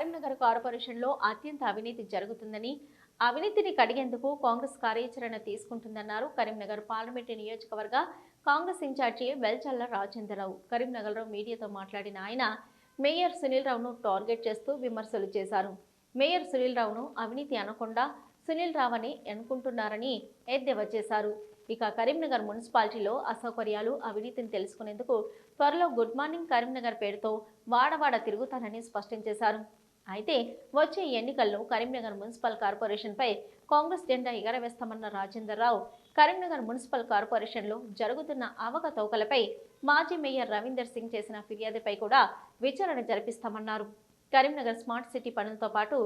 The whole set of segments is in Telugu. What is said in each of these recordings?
కరీంనగర్ కార్పొరేషన్లో అత్యంత అవినీతి జరుగుతుందని అవినీతిని కడిగేందుకు కాంగ్రెస్ కార్యాచరణ తీసుకుంటుందన్నారు కరీంనగర్ పార్లమెంటు నియోజకవర్గ కాంగ్రెస్ ఇన్ఛార్జి వెల్చల్ల రాజేంద్రరావు. కరీంనగర్లో మీడియాతో మాట్లాడిన ఆయన మేయర్ సునీల్ రావును టార్గెట్ చేస్తూ విమర్శలు చేశారు. మేయర్ సునీల్ రావును అవినీతి అనకుండా సునీల్ రావు అని అనుకుంటున్నారని ఎద్దేవా చేశారు. ఇక కరీంనగర్ మున్సిపాలిటీలో అసౌకర్యాలు అవినీతిని తెలుసుకునేందుకు త్వరలో గుడ్ మార్నింగ్ కరీంనగర్ పేరుతో వాడవాడ తిరుగుతానని స్పష్టం చేశారు. అయితే వచ్చే ఎన్నికల్లో కరీంనగర్ మున్సిపల్ కార్పొరేషన్పై కాంగ్రెస్ జెండా ఎగరవేస్తామన్న రాజేందర్ రావు కరీంనగర్ మున్సిపల్ కార్పొరేషన్లో జరుగుతున్న అవకతవకలపై మాజీ మేయర్ రవీందర్ సింగ్ చేసిన ఫిర్యాదుపై కూడా విచారణ జరిపిస్తామన్నారు. కరీంనగర్ స్మార్ట్ సిటీ పనులతో పాటు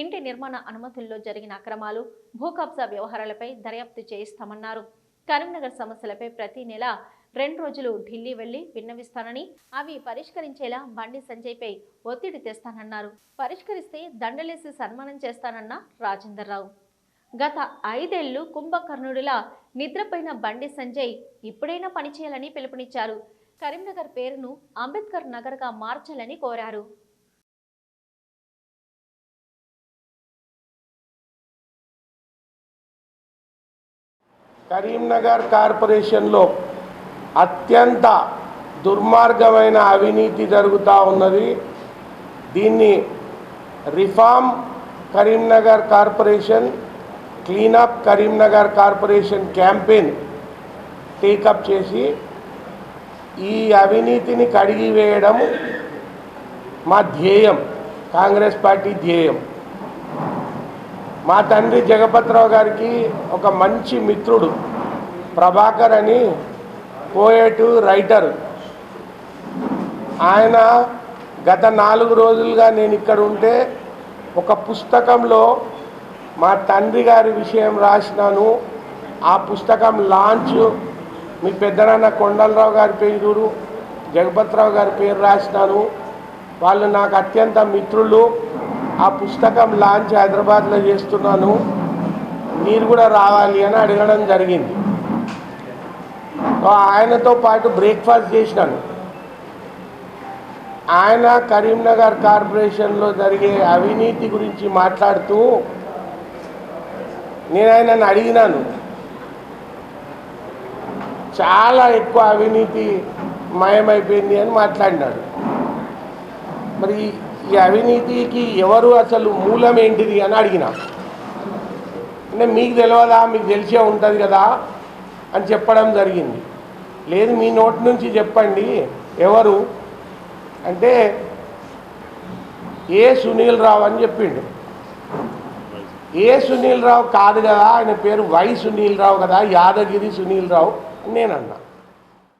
ఇంటి నిర్మాణ అనుమతుల్లో జరిగిన అక్రమాలు భూ కబ్జా వ్యవహారాలపై దర్యాప్తు చేయిస్తామన్నారు. కరీంనగర్ సమస్యలపై ప్రతి నెల రెండు రోజులు ఢిల్లీ వెళ్ళి విన్నవిస్తానని అవి పరిష్కరించేలా బండి సంజయ్పై ఒత్తిడి తెస్తానన్నారు. పరిష్కరిస్తే దండలేసి సన్మానం చేస్తానన్న రాజేందర్ రావు. గత ఐదేళ్ళు కుంభకర్ణుడిలా నిద్రపోయిన బండి సంజయ్ ఇప్పుడైనా పనిచేయాలని పిలుపునిచ్చారు. కరీంనగర్ పేరును అంబేద్కర్ నగర్గా మార్చాలని కోరారు. కరీంనగర్ కార్పొరేషన్లో అత్యంత దుర్మార్గమైన అవినీతి జరుగుతూ ఉన్నది. దీన్ని reform Karimnagar corporation cleanup Karimnagar corporation campaign take up చేసి ఈ అవినీతిని కడిగివేయడం మా ధ్యేయం కాంగ్రెస్ పార్టీ ధ్యేయం. మా తండ్రి జగపతిరావు గారికి ఒక మంచి మిత్రుడు ప్రభాకర్ అని పోయేటు రైటర్ ఆయన గత నాలుగు రోజులుగా నేను ఇక్కడ ఉంటే ఒక పుస్తకంలో మా తండ్రి గారి విషయం రాసినాను. ఆ పుస్తకం లాంచ్ మీ పెద్దనాన్న కొండలరావు గారి పేరు జగపతిరావు గారి పేరు రాసినాను. వాళ్ళు నాకు అత్యంత మిత్రులు. ఆ పుస్తకం లాంచ్ హైదరాబాద్లో చేస్తున్నాను మీరు కూడా రావాలి అని అడగడం జరిగింది. ఆయనతో పాటు బ్రేక్ఫాస్ట్ చేసినాను. ఆయన కరీంనగర్ కార్పొరేషన్లో జరిగే అవినీతి గురించి మాట్లాడుతూ నేను ఆయనను అడిగినాను. చాలా ఎక్కువ అవినీతి మయమైపోయింది అని మాట్లాడినాడు. మరి ఈ అవినీతికి ఎవరు అసలు మూలం ఏంటిది అని అడిగిన. అంటే మీకు తెలియదా మీకు తెలిసే ఉంటుంది కదా అని చెప్పడం జరిగింది. లేదు మీ నోటి నుంచి చెప్పండి. ఎవరు? అంటే ఏ సునీల్ రావు అని చెప్పిండు. ఏ సునీల్ రావు కాదు కదా ఆయన పేరు వై సునీల్ రావు కదా? యాదగిరి సునీల్ రావు అని నేను అన్నా.